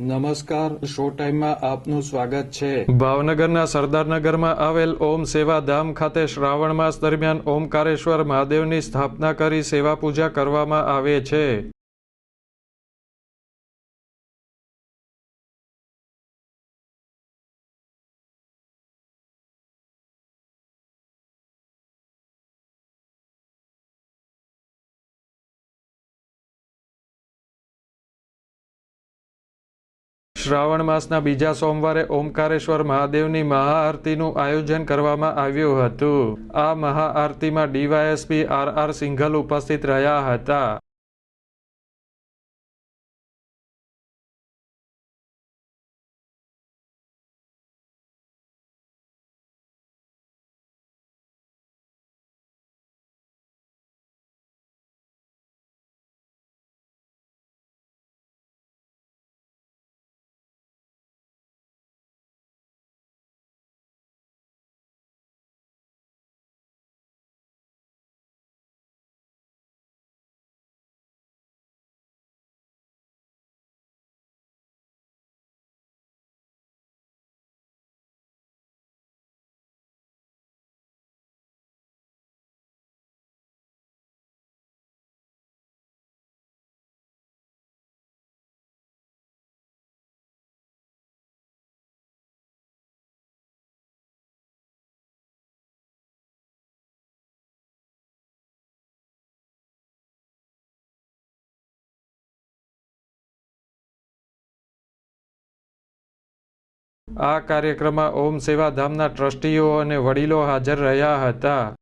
નમસ્કાર શો ટાઈમમાં આપનું સ્વાગત છે. ભાવનગરના સરદારનગરમાં આવેલ ઓમ સેવા ધામ ખાતે શ્રાવણ માસ દરમિયાન ઓમકારેશ્વર મહાદેવની સ્થાપના કરી સેવા પૂજા કરવામાં આવે છે. શ્રાવણ માસના બીજા સોમવારે ઓમકારેશ્વર મહાદેવની મહાઆરતીનું આયોજન કરવામાં આવ્યું હતું. આ મહાઆરતીમાં ડીવાયએસપી આર આર સિંઘલ ઉપસ્થિત રહ્યા હતા. આ કાર્યક્રમમાં ઓમ સેવા ધામના ટ્રસ્ટીઓ અને વડીલો હાજર રહ્યા હતા.